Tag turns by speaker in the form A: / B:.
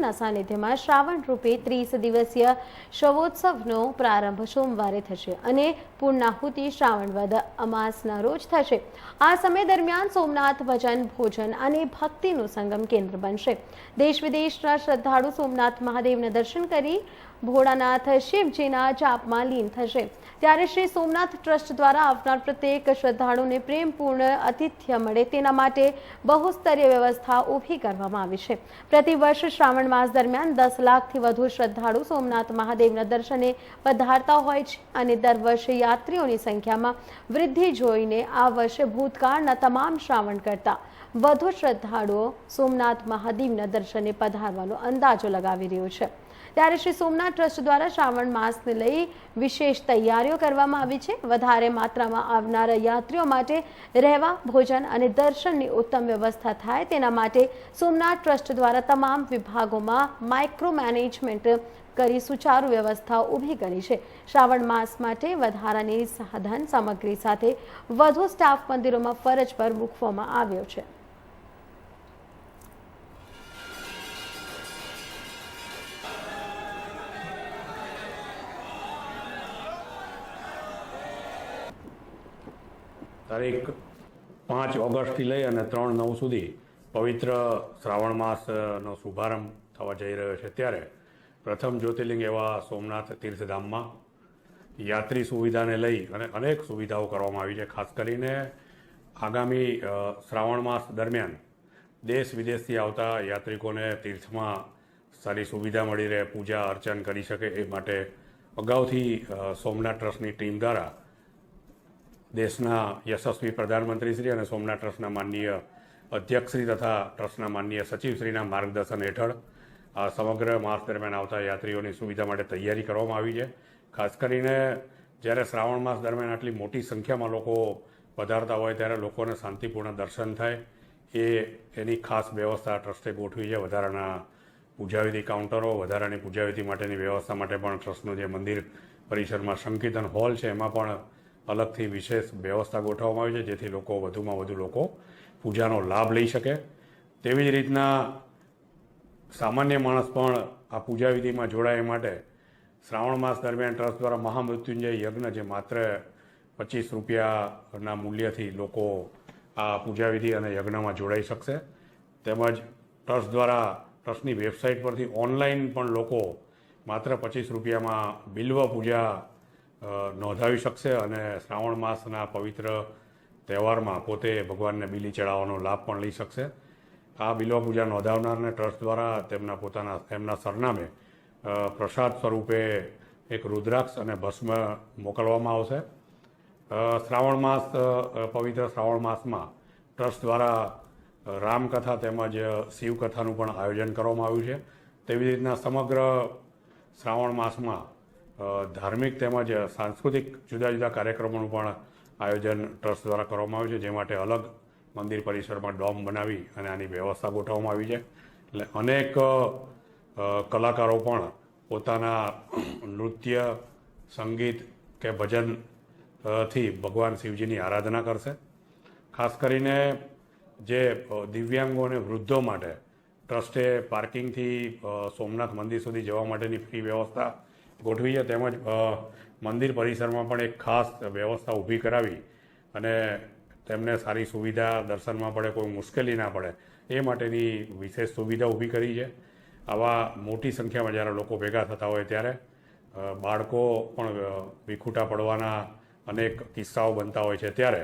A: મહાદેવના સાનિધ્યમાં શ્રાવણ રૂપે ત્રીસ દિવસીય શવોત્સવનો પ્રારંભ સોમવારે થશે અને પૂર્ણાહુતિ શ્રાવણ વદ અમાસના રોજ થશે. આ સમય દરમિયાન સોમનાથ ભજન, ભોજન અને ભક્તિનું સંગમ કેન્દ્ર બનશે. દેશ વિદેશના શ્રદ્ધાળુ સોમનાથ મહાદેવના દર્શન કરી ભોળાનાથ શિવજીના જાપમાં લીન થશે. ત્યારે શ્રી સોમનાથ ટ્રસ્ટ દ્વારા આવનાર પ્રત્યેક શ્રદ્ધાળુને પ્રેમપૂર્ણ આતિથ્ય મળે તેના માટે બહુસ્તરીય વ્યવસ્થા ઊભી કરવામાં આવી છે. પ્રતિવર્ષ શ્રાવણ માસ દરમિયાન દસ લાખથી વધુ શ્રદ્ધાળુ સોમનાથ મહાદેવના દર્શને પધારતા હોય છે અને દર વર્ષે યાત્રીઓની સંખ્યામાં વૃદ્ધિ જોઈને આ વર્ષે ભૂતકાળના તમામ શ્રાવણ કરતા વધુ શ્રદ્ધાળુઓ સોમનાથ મહાદેવના દર્શને પધારવાનો અંદાજો લગાવી રહ્યો છે. ત્યારે શ્રી સોમનાથ ટ્રસ્ટ દ્વારા શ્રાવણ માસને લઈ વિશેષ તૈયારીઓ કરવામાં આવી છે. વધારે માત્રામાં આવનારા યાત્રીઓ માટે રહેવા, ભોજન અને દર્શનની ઉત્તમ વ્યવસ્થા થાય તેના માટે સોમનાથ ટ્રસ્ટ દ્વારા તમામ વિભાગોમાં માઇક્રો મેનેજમેન્ટ કરી સુચારુ વ્યવસ્થા ઊભી કરી છે. શ્રાવણ માસ માટે વધારાની સાધન સામગ્રી સાથે વધુ સ્ટાફ મંદિરોમાં ફરજ પર મૂકવામાં આવ્યો છે.
B: તારીખ પાંચ ઓગસ્ટથી લઈ અને ત્રણ નવ સુધી પવિત્ર શ્રાવણ માસનો શુભારંભ થવા જઈ રહ્યો છે. ત્યારે પ્રથમ જ્યોતિર્લિંગ એવા સોમનાથ તીર્થધામમાં યાત્રી સુવિધાને લઈ અને અનેક સુવિધાઓ કરવામાં આવી છે. ખાસ કરીને આગામી શ્રાવણ માસ દરમિયાન દેશ વિદેશથી આવતા યાત્રિકોને તીર્થમાં સારી સુવિધા મળી રહે, પૂજા અર્ચન કરી શકે એ માટે અગાઉથી સોમનાથ ટ્રસ્ટની ટીમ દ્વારા દેશના યશસ્વી પ્રધાનમંત્રીશ્રી અને સોમનાથ ટ્રસ્ટના માનનીય અધ્યક્ષશ્રી તથા ટ્રસ્ટના માનનીય સચિવશ્રીના માર્ગદર્શન હેઠળ સમગ્ર માસ દરમિયાન આવતા યાત્રીઓની સુવિધા માટે તૈયારી કરવામાં આવી છે. ખાસ કરીને જ્યારે શ્રાવણ માસ દરમિયાન આટલી મોટી સંખ્યામાં લોકો પધારતા હોય ત્યારે લોકોને શાંતિપૂર્ણ દર્શન થાય. એ એની ખાસ વ્યવસ્થા ટ્રસ્ટે ગોઠવી છે. વધારાના પૂજાવિધિ કાઉન્ટરો, વધારાની પૂજાવિધિ માટેની વ્યવસ્થા માટે પણ ટ્રસ્ટનું જે મંદિર પરિસરમાં સંકીર્તન હોલ છે, એમાં પણ અલગથી વિશેષ વ્યવસ્થા ગોઠવવામાં આવી છે, જેથી લોકો વધુમાં વધુ લોકો પૂજાનો લાભ લઈ શકે. તેવી જ રીતના સામાન્ય માણસ પણ આ પૂજાવિધિમાં જોડાય એ માટે શ્રાવણ માસ દરમિયાન ટ્રસ્ટ દ્વારા મહામૃત્યુંજય યજ્ઞ, જે માત્ર પચીસ રૂપિયાના મૂલ્યથી લોકો આ પૂજાવિધિ અને યજ્ઞમાં જોડાઈ શકશે. તેમજ ટ્રસ્ટ દ્વારા ટ્રસ્ટની વેબસાઇટ પરથી ઓનલાઈન પણ લોકો માત્ર પચીસ રૂપિયામાં બિલ્વ પૂજા નોંધાવી શકશે અને શ્રાવણ માસના પવિત્ર તહેવારમાં પોતે ભગવાનને બિલી ચડાવવાનો લાભ પણ લઈ શકશે. આ બિલવા પૂજા નોંધાવનારને ટ્રસ્ટ દ્વારા તેમના પોતાના, તેમના સરનામે પ્રસાદ સ્વરૂપે એક રુદ્રાક્ષ અને ભસ્મ મોકલવામાં આવશે. શ્રાવણ માસ પવિત્ર શ્રાવણ માસમાં ટ્રસ્ટ દ્વારા રામકથા તેમજ શિવકથાનું પણ આયોજન કરવામાં આવ્યું છે. તેવી રીતના સમગ્ર શ્રાવણ માસમાં ધાર્મિક તેમજ સાંસ્કૃતિક જુદા જુદા કાર્યક્રમોનું પણ આયોજન ટ્રસ્ટ દ્વારા કરવામાં આવ્યું છે, જે માટે અલગ મંદિર પરિસરમાં ડોમ બનાવી અને આની વ્યવસ્થા ગોઠવવામાં આવી છે. એટલે અનેક કલાકારો પણ પોતાના નૃત્ય, સંગીત કે ભજનથી ભગવાન શિવજીની આરાધના કરશે. ખાસ કરીને જે દિવ્યાંગો અને વૃદ્ધો માટે ટ્રસ્ટે પાર્કિંગથી સોમનાથ મંદિર સુધી જવા માટેની ફ્રી વ્યવસ્થા ગોઠવી છે. તેમજ મંદિર પરિસરમાં પણ એક ખાસ વ્યવસ્થા ઊભી કરાવી અને તેમને સારી સુવિધા, દર્શનમાં પડે, કોઈ મુશ્કેલી ના પડે, એ માટેની વિશેષ સુવિધા ઊભી કરી છે. આવા મોટી સંખ્યામાં જ્યારે લોકો ભેગા થતા હોય ત્યારે બાળકો પણ વિખૂટા પડવાના અનેક કિસ્સાઓ બનતા હોય છે ત્યારે.